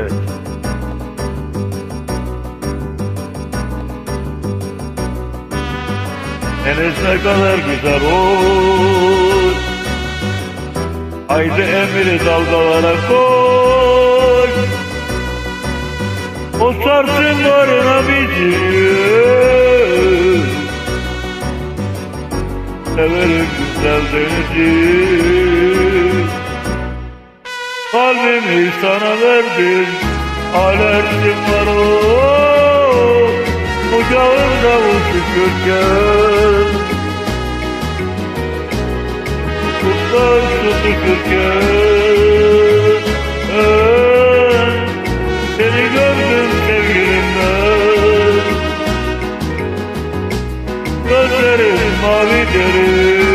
Evet. Deniz ne kadar güzel oy Haydi emri dalgalara koy. O sarsın varına bizi Severim güzel denizi Kalbimi sana verdim Alerjim var o Kucağımda uçuşurken Kutlar tutuşurken Seni gördüm sevgilimden. Gözlerim mavi derin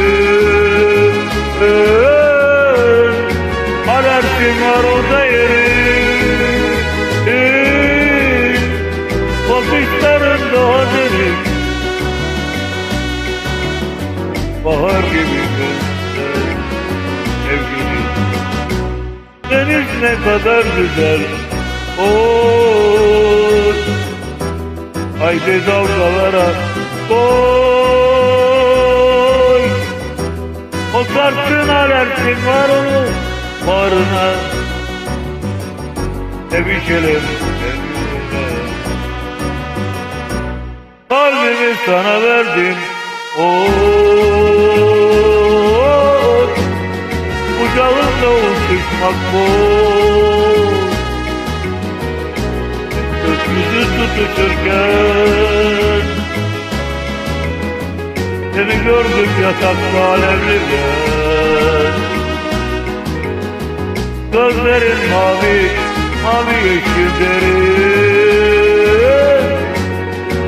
Bahar gibi gözler Sevgilim Deniz ne kadar güzel. Oy. Haydi dalgalara Koy. O sarsın alersin var onu Varına Sevişelim sevgilimle Kalbimi sana verdim. Oy Kucağımda uçuşmak bu Gökyüzü tutuşurken Seni gördüm yatakta alevliken Gözlerin mavi, mavi yeşil derin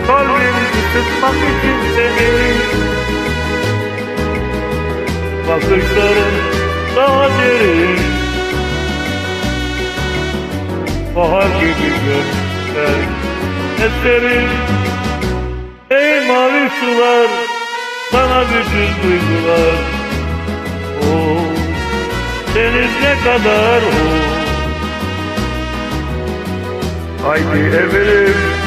Kalbimi ısıtmak için seni. Bakışların daha derin. Bahar gibi gözler Eserin Ey mavi sular Sana bütün duygular Deniz ne kadar oh Haydi onlar